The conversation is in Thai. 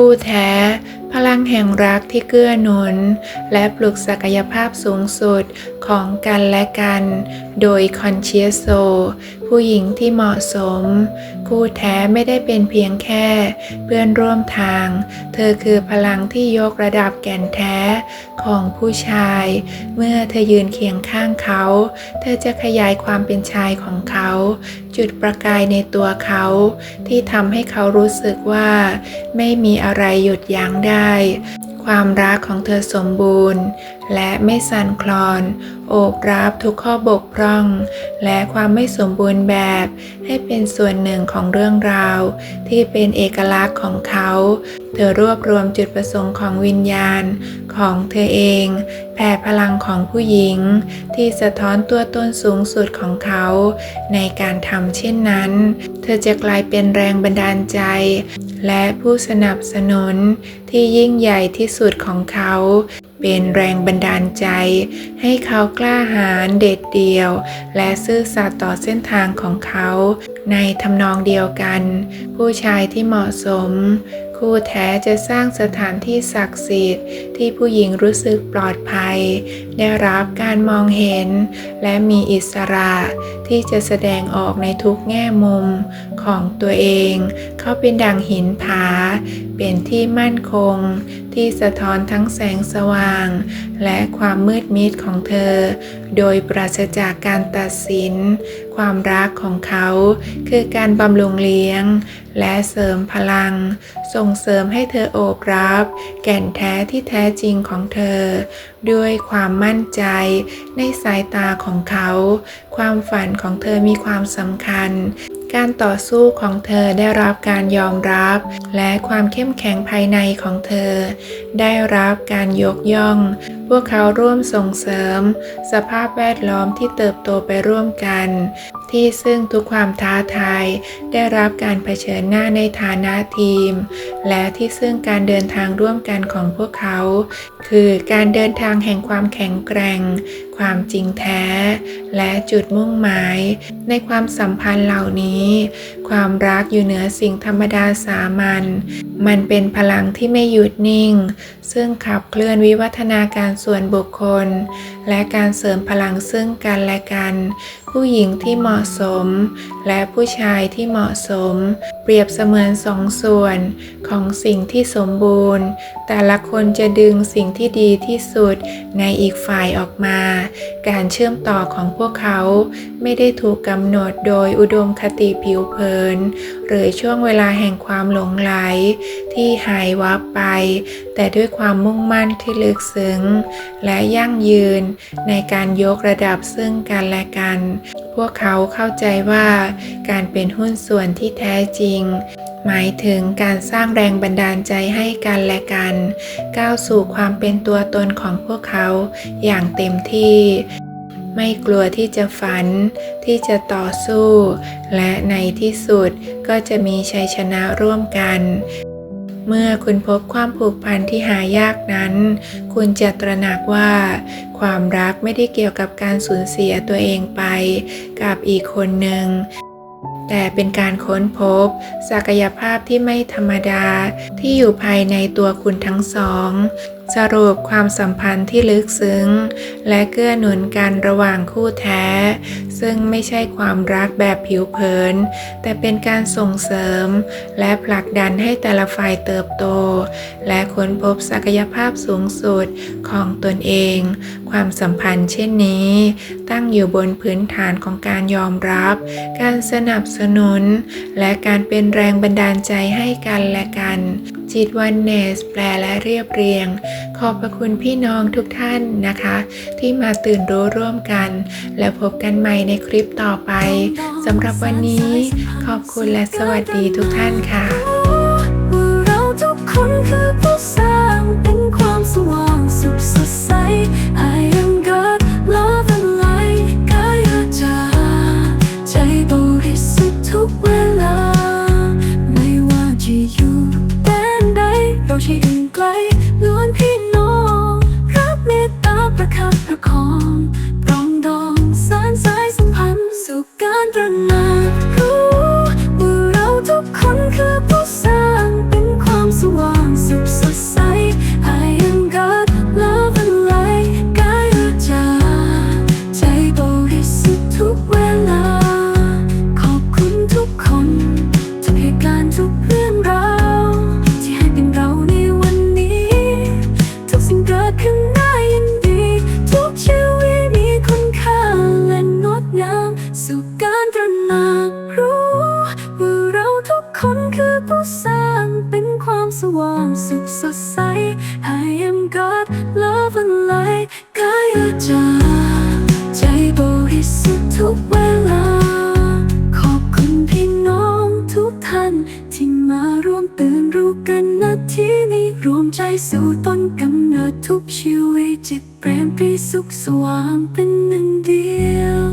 คู่แท้ พลังแห่งรักที่เกื้อหนุน และปลุกศักยภาพสูงสุด ของกันและกัน โดยคอนเชียโซ ผู้หญิงที่เหมาะสม คู่แท้ไม่ได้เป็นเพียงแค่ เพื่อนร่วมทาง เธอคือพลังที่ยกระดับแก่นแท้ของผู้ชาย เมื่อเธอยืนเคียงข้างเขา เธอจะขยายความเป็นชายของเขา จุดประกายในตัวเขา ที่ทำให้เขารู้สึกว่า ไม่มีอะไรหยุดยั้งได้ ความรักของเธอสมบูรณ์ และไม่สั่นคลอน โอบรับทุกข้อบกพร่อง และความไม่สมบูรณ์แบบ ให้เป็นส่วนหนึ่งของเรื่องราว ที่เป็นเอกลักษณ์ของเขา เธอรวบรวมจุดประสงค์ของวิญญาณของเธอเอง แผ่พลังของผู้หญิง ที่สะท้อนตัวตนสูงสุดของเขา ในการทำเช่นนั้น เธอจะกลายเป็นแรงบันดาลใจ และผู้สนับสนุนที่ยิ่งใหญ่ที่สุดของเขา เป็นแรงบันดาลใจ ให้เขากล้าหาญเด็ดเดี่ยว และซื่อสัตย์ต่อเส้นทางของเขา ในทำนองเดียวกัน ผู้ชายที่เหมาะสม คู่แท้จะสร้างสถานที่ศักดิ์สิทธิ์ ที่ผู้หญิงรู้สึกปลอดภัย ได้รับการมองเห็น และมีอิสระที่จะแสดงออกในทุกแง่มุมของตัวเอง เขาเป็นดังหินผา เป็นที่มั่นคง ที่สะท้อนทั้งแสงสว่าง และความมืดมิดของเธอโดยปราศจากการตัดสิน ความรักของเขาคือการบำรุงเลี้ยง และเสริมพลัง ส่งเสริมให้เธอโอบรับ แก่นแท้ที่แท้จริงของเธอ ด้วยความมั่นใจในสายตาของเขา ความฝันของเธอมีความสำคัญ การต่อสู้ของเธอได้รับการยอมรับ และความเข้มแข็งภายในของเธอ ได้รับการยกย่อง พวกเขาร่วมส่งเสริม สภาพแวดล้อมที่เติบโตไปร่วมกัน ที่ซึ่งทุกความท้าทายได้รับการเผชิญหน้าในฐานะทีม และที่ซึ่งการเดินทางร่วมกันของพวกเขา คือการเดินทางแห่งความแข็งแกร่ง ความจริงแท้ และจุดมุ่งหมาย ในความสัมพันธ์เหล่านี้ความรักอยู่เหนือสิ่งธรรมดาสามัญ มันเป็นพลังที่ไม่หยุดนิ่ง ซึ่งขับเคลื่อนวิวัฒนาการส่วนบุคคล และการเสริมพลังซึ่งกันและกัน ผู้หญิงที่เหมาะสม และผู้ชายที่เหมาะสม เปรียบเสมือนสองส่วนของสิ่งที่สมบูรณ์ แต่ละคนจะดึงสิ่งที่ดีที่สุดในอีกฝ่ายออกมา การเชื่อมต่อของพวกเขาไม่ได้ถูกกำหนดโดยอุดมคติผิวเผินหรือช่วงเวลาแห่งความหลงไหล ที่หายวับไป แต่ด้วยความมุ่งมั่นที่ลึกซึ้ง และยั่งยืนในการยกระดับซึ่งกันและกัน พวกเขาเข้าใจว่าการเป็นหุ้นส่วนที่แท้จริงหมายถึงการสร้างแรงบันดาลใจให้กันและกัน ก้าวสู่ความเป็นตัวตนของพวกเขาอย่างเต็มที่ ไม่กลัวที่จะฝัน ที่จะต่อสู้ และในที่สุดก็จะมีชัยชนะร่วมกัน เมื่อคุณพบความผูกพันที่หายากนั้น คุณจะตระหนักว่า ความรักไม่ได้เกี่ยวกับการสูญเสียตัวเองไป กับอีกคนหนึ่งแต่เป็นการค้นพบ ศักยภาพที่ไม่ธรรมดาที่อยู่ภายในตัวคุณทั้งสอง สรุปความสัมพันธ์ที่ลึกซึ้ง และเกื้อหนุนกันระหว่างคู่แท้ ซึ่งไม่ใช่ความรักแบบผิวเผิน แต่เป็นการส่งเสริม และผลักดันให้แต่ละฝ่ายเติบโต และค้นพบศักยภาพสูงสุดของตนเอง ความสัมพันธ์เช่นนี้ ตั้งอยู่บนพื้นฐานของการยอมรับ การสนับสนุน และการเป็นแรงบันดาลใจให้กันและกัน จิตวันเนส แปลและเรียบเรียง ขอบพระคุณพี่น้องทุกท่านนะคะ ที่มาตื่นรู้ร่วมกัน และพบกันใหม่ในคลิปต่อไปสำหรับวันนี้ ขอบคุณและสวัสดีทุกท่านค่ะ love and light กายจาใจบริสุทธิ์ทุกเวลา ขอบคุณพี่น้องทุกท่าน ที่มาร่วมตื่นรู้กันนาทีนี้รวมใจสู่ต้นกำเนิดทุกชีวิตจิตเปรมปรีสุขสว่างเป็นหนึ่งเดียว